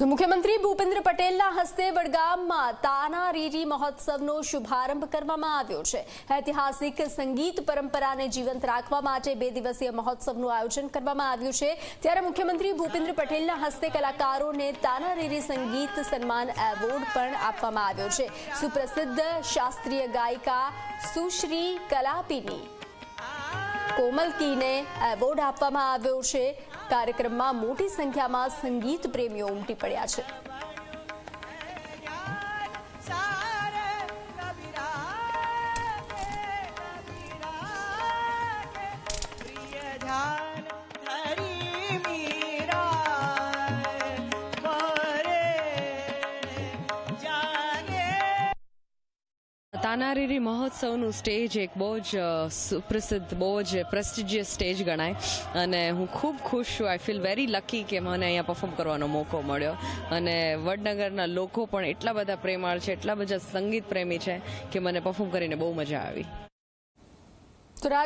તો મુખ્યમંત્રી ભૂપેન્દ્ર પટેલના હસ્તે વડગામમાં તાના રીરી મહોત્સવનો શુભારંભ કરવામાં આવ્યો છે. ઐતિહાસિક સંગીત પરંપરાને જીવંત રાખવા માટે બે દિવસીય મહોત્સવનું આયોજન કરવામાં આવ્યું છે. ત્યારે મુખ્યમંત્રી ભૂપેન્દ્ર પટેલના હસ્તે કલાકારોને તાના રીરી સંગીત સન્માન એવોર્ડ પણ આપવામાં આવ્યો છે. સુપ્રસિદ્ધ શાસ્ત્રીય ગાયિકા સુશ્રી કલાપીની કોમલકીને એવોર્ડ આપવામાં આવ્યો છે. કાર્યક્રમમાં મોટી સંખ્યામાં સંગીત પ્રેમીઓ ઉમટી પડ્યા છે. તાનારીરી મહોત્સવનું સ્ટેજ એક બહુ જ સુપ્રસિદ્ધ, બહુ જ પ્રેસ્ટિજિયસ સ્ટેજ ગણાય. અને હું ખૂબ ખુશ છું. આઈ ફીલ વેરી લકી કે મને અહીંયા પરફોર્મ કરવાનો મોકો મળ્યો. અને વડનગરના લોકો પણ એટલા બધા પ્રેમાળ છે, એટલા બધા સંગીત પ્રેમી છે કે મને પરફોર્મ કરીને બહુ મજા આવી.